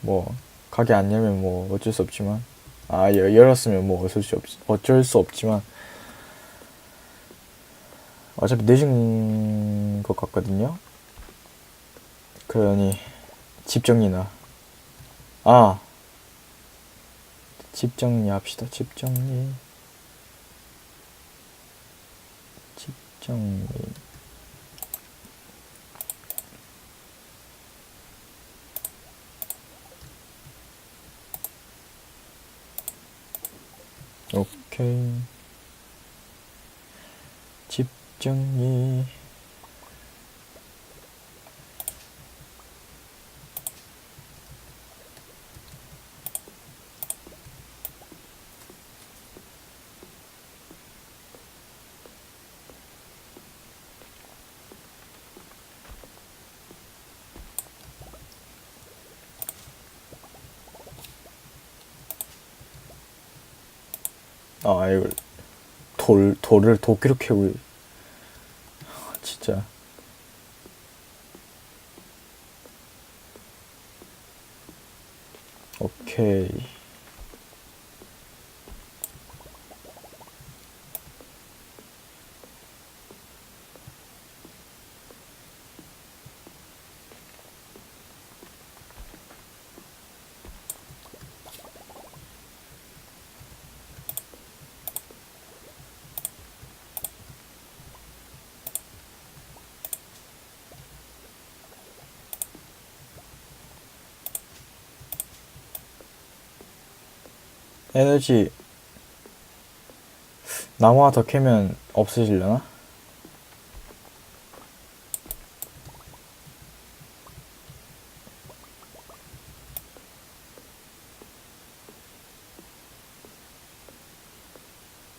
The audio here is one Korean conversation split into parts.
뭐 가게 안 열면 뭐 어쩔 수 없지만 아 여- 열었으면 뭐 어쩔 수 없 어쩔 수 없지만 어차피 늦은 것 같거든요. 그러니 집 정리나 아 집 정리 합시다. 집 정리 집 정리 오케이. 집 정리 아 이걸 돌 돌을 도끼로 캐고 진짜. 오케이 에너지 나무 하나 더 캐면 없어지려나?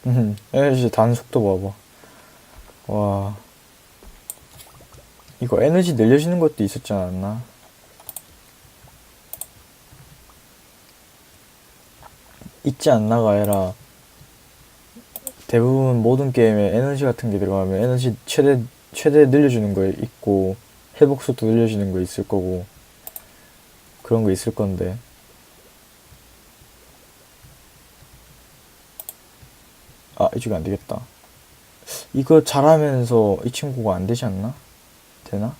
음, 에너지 단속도 봐봐. 와. 이거 에너지 늘려주는 것도 있었지 않았나? 있지 않나가 아니라 대부분 모든 게임에 에너지 같은 게 들어가면 에너지 최대 최대 늘려주는 거 있고 회복 속도 늘려주는 거 있을 거고 그런 거 있을 건데. 아 이쪽이 안 되겠다. 이거 잘하면서 이 친구가 안 되지 않나? 되나?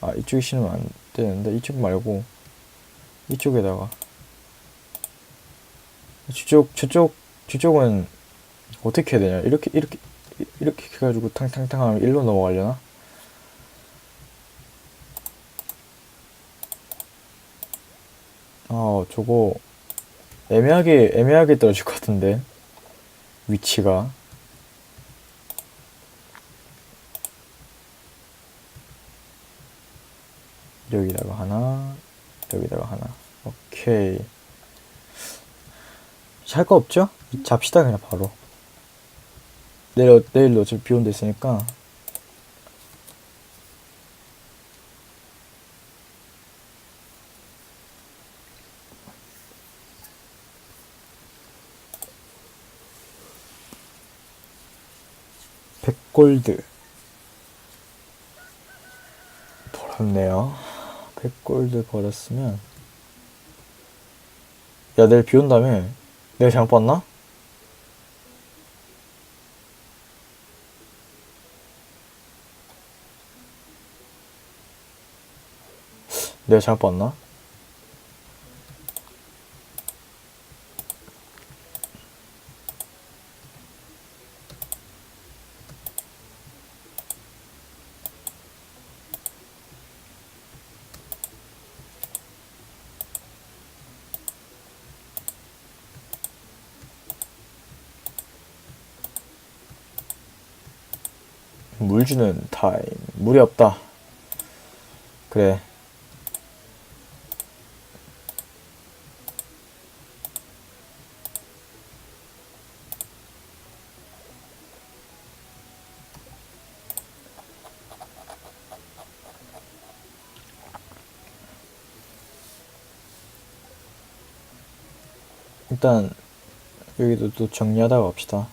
아 이쪽에 신으면 안 되는데 이쪽 말고 이쪽에다가 저쪽 저쪽 저쪽은 어떻게 해야 되냐? 이렇게 이렇게 이렇게 해가지고 탕탕탕 하면 일로 넘어가려나? 아 저거 애매하게 애매하게 떨어질 것 같은데 위치가. 여기다가 하나 여기다가 하나. 오케이 할 거 없죠? 잡시다 그냥 바로. 내일 어- 내일도 어차피 비 온다 했으니까. 백골드. 돌았네요. 100골드 버렸으면. 야 내일 비 온다며 내가 잘못 봤나? 내가 잘못 봤나? 물 주는 타임 물이 없다. 그래. 일단 여기도 또 정리하다가 갑시다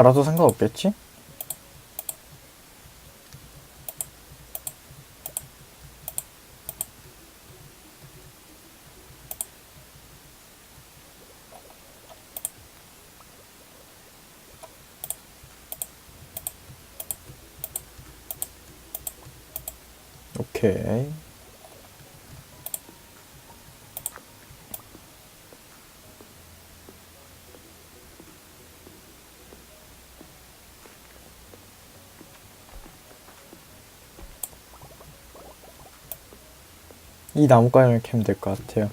갈아도 상관없겠지? 오케이. 이 나뭇가지를 캐면 될 것 같아요.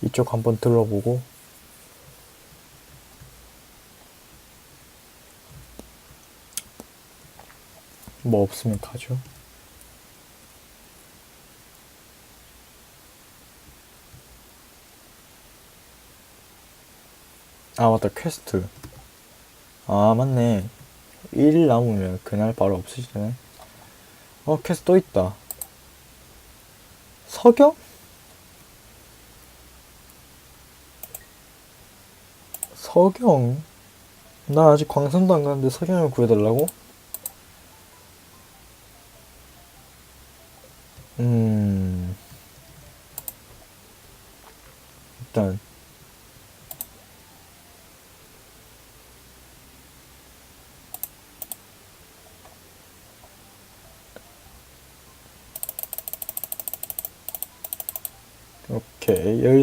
이쪽 한번 둘러보고 뭐 없으면 가죠. 아 맞다 퀘스트. 아 맞네. 1일 남으면 그날 바로 없으시네. 어 퀘스트 또 있다. 석영? 석영? 나 아직 광산도 안 갔는데 석영을 구해달라고?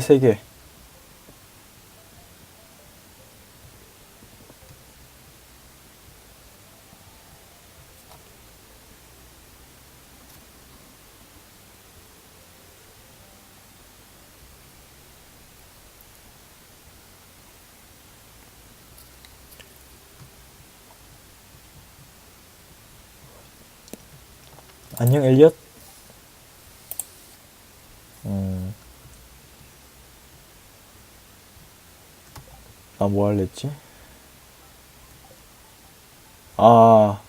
3개 안녕 엘리엇. 뭐 할래 했지? 아,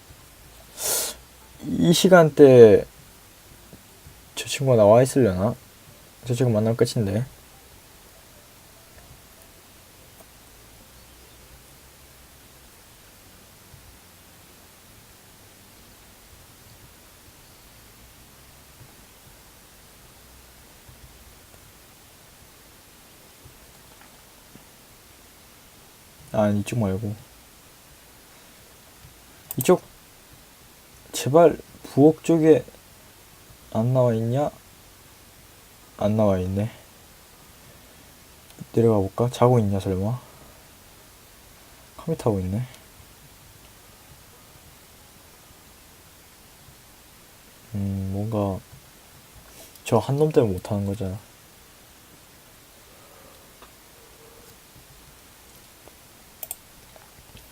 이 시간대 저 친구가 나와 있으려나? 저 친구 만나면 끝인데. 아, 이쪽 말고. 이쪽, 제발 부엌 쪽에 안 나와 있냐? 안 나와 있네. 내려가 볼까? 자고 있냐, 설마? 컴퓨터 하고 있네. 음, 뭔가, 저 한 놈 때문에 못하는 거잖아.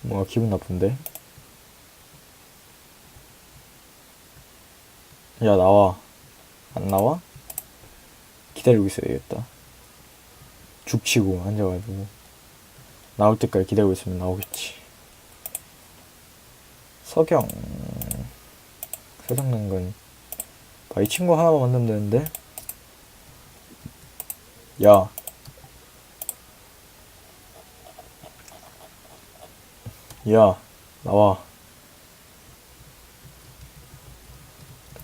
뭔가 기분 나쁜데? 야, 나와. 안 나와? 기다리고 있어야겠다. 죽치고 앉아가지고. 나올 때까지 기다리고 있으면 나오겠지. 석영. 세상난 건. 봐, 이 친구 하나만 만들면 되는데? 야. 야, 나와.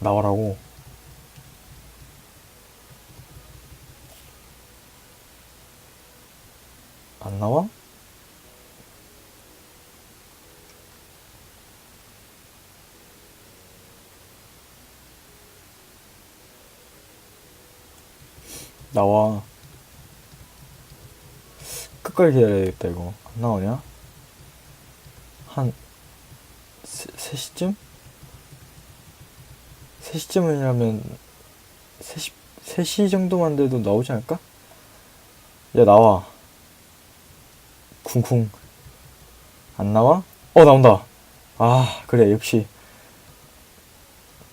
나와라고. 안 나와? 나와. 끝까지 기다려야겠다, 이거. 안 나오냐? 한, 세, 3시쯤? 3시쯤이라면, 3시, 3시 정도만 돼도 나오지 않을까? 야, 나와. 쿵쿵. 안 나와? 어, 나온다. 아, 그래, 역시.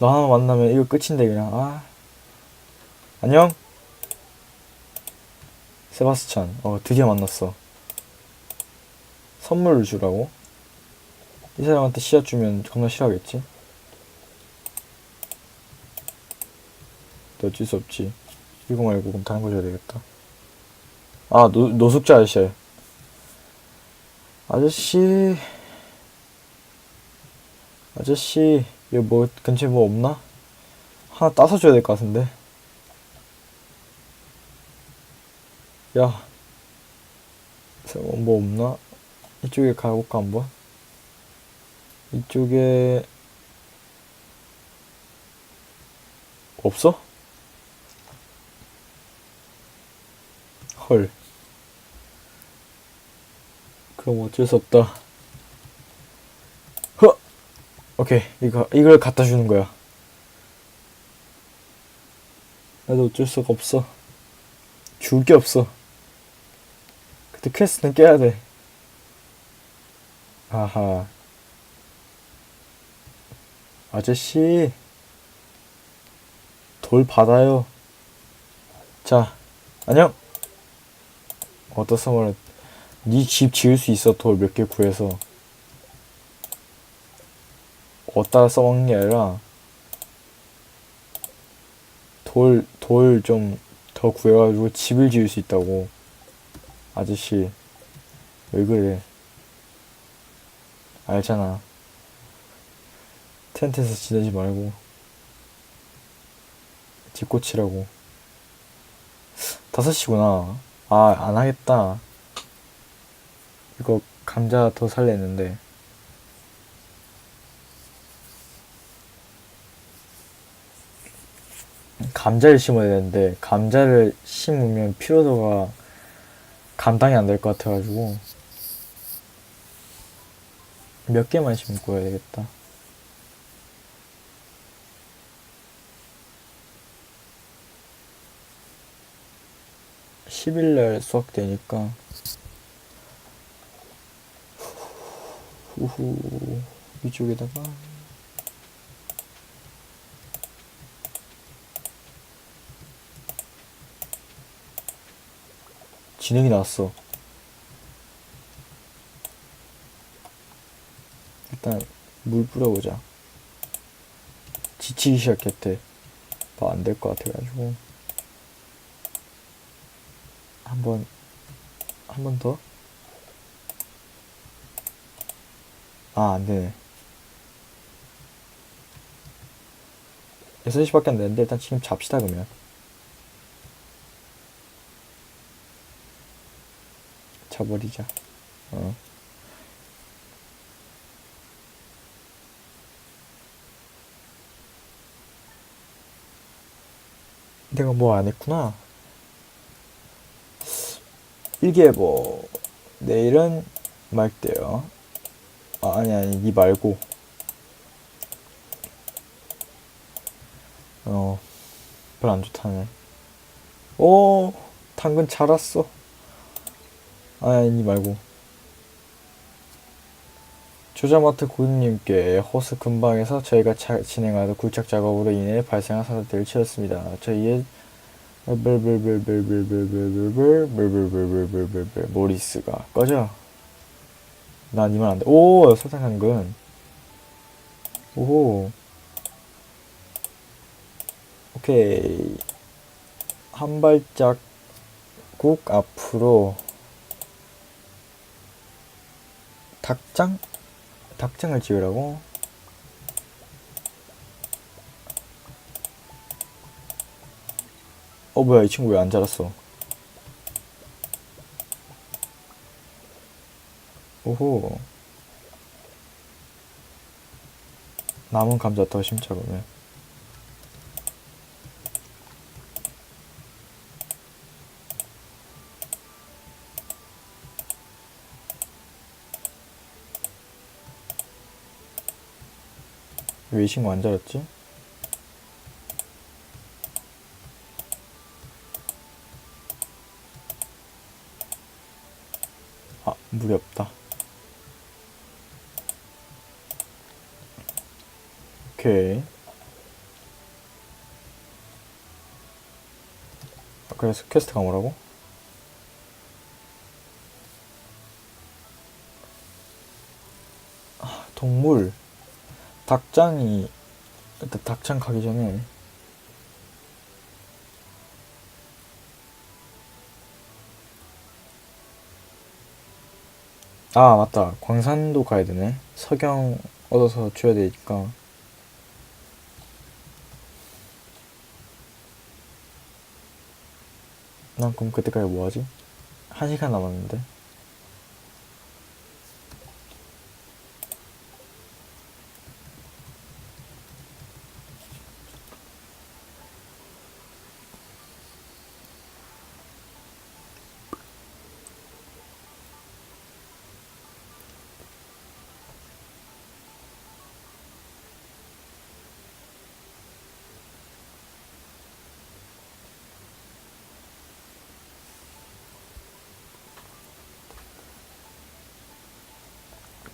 너 하나 만나면 이거 끝인데 그냥 아 안녕 세바스찬 어 드디어 만났어 선물을 주라고 이 사람한테 씨앗 주면 겁나 싫어하겠지? 어쩔 수 없지. 이거 말고 그럼 다른 거 줘야 되겠다. 아 노, 노숙자 아저씨. 아저씨. 아저씨 여기 뭐 근처에 뭐 없나? 하나 따서 줘야 될 것 같은데. 야, 뭐, 뭐 없나? 이쪽에 가볼까 한번? 이쪽에 없어? 헐. 그럼 어쩔 수 없다. 허! 오케이, 이거 이걸 갖다 주는 거야. 나도 어쩔 수가 없어. 줄 게 없어. 근데 퀘스트는 깨야 돼. 아하. 아저씨. 돌 받아요. 자, 안녕. 어떤 선물은 네집 지을 수 있어 돌 몇 개 구해서 어디다 써먹는 게 아니라 돌 돌 좀 더 구해가지고 집을 지을 수 있다고 아저씨 왜 그래 알잖아 텐트에서 지내지 말고 집 고치라고. 다섯 시구나. 아 안 하겠다. 이거 감자 더 살려 했는데. 감자를 심어야 되는데 감자를 심으면 피로도가 감당이 안 될 것 같아가지고 몇 개만 심고 해야 되겠다. (10일) 날 수학 되니까 후후 위쪽에다가 진행이 나왔어. 일단 물 뿌려보자. 지치기 시작했대. 뭐안될 것 같아가지고 한번 한 번 더. 아, 안 되네. 6시밖에 안 되는데, 일단 지금 잡시다, 그러면. 자버리자. 어. 내가 뭐 안 했구나. 일기예보. 내일은 말대요. 아, 아니, 아니, 니 말고. 어, 별로 안 좋다네. 오, 당근 자랐어. 아니, 니 말고. 조자마트 고객님께 호스 근방에서 저희가 차, 진행하던 굴착 작업으로 인해 발생한 사고들을 치렀습니다. 저희의 모리스가 꺼져. 난 이만 안 돼. 오, 설탕 당근. 오호. 오케이. 한 발자국 앞으로 닭장? 닭장을 지으라고? 어, 뭐야, 이 친구 왜 안 자랐어? 오호. 남은 감자 더 심자, 그러면. 왜 이 친구 안 자랐지? 아, 물이 없다. 오케이. 그래서 퀘스트가 뭐라고? 아, 동물. 닭장이 일단 닭장 가기 전에. 아 맞다. 광산도 가야 되네. 석영 얻어서 줘야 되니까 난 그럼 그때까지 뭐하지? 한 시간 남았는데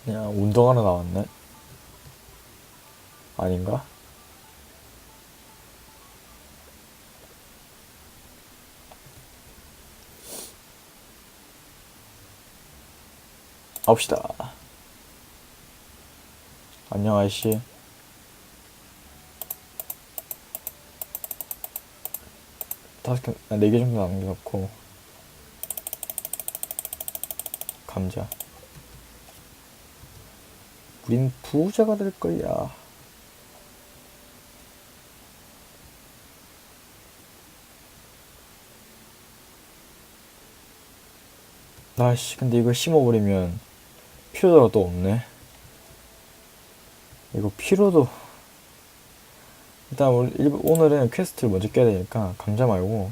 그냥 운동하러 나왔네. 아닌가? 갑시다. 안녕 아이씨. 다섯 개, 아, 네개 정도 남겨놓고. 감자 우린 부자가 될 거야. 아씨, 근데 이거 심어버리면 필요도가 또 없네. 이거 필요도 일단 오늘은 퀘스트를 먼저 깨야 되니까 감자 말고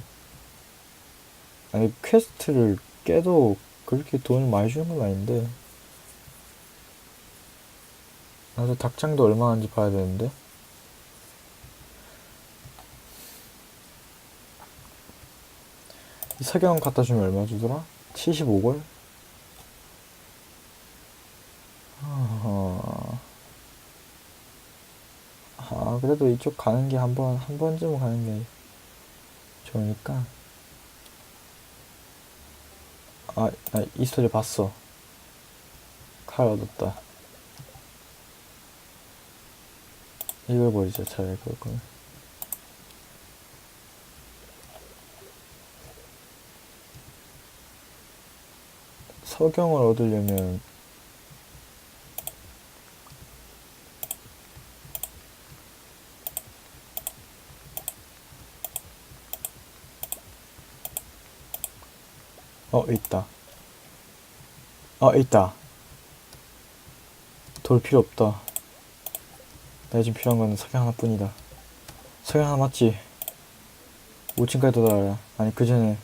아니 퀘스트를 깨도 그렇게 돈을 많이 주는 건 아닌데 나도 닭장도 얼마 하는지 봐야 되는데. 이 석영 갖다 주면 얼마 주더라? 75골? 아, 아, 그래도 이쪽 가는 게 한 번, 한 번쯤은 가는 게 좋으니까. 아, 나 이 스토리 봤어. 칼 얻었다. 버리자 차라리 그럴 거면 석영을 얻으려면 어 있다. 어 있다. 돌 필요 없다 내가 지금 필요한 건 석영 하나뿐이다. 석영 하나 맞지? 5층까지 도달하라. 아니 그 전에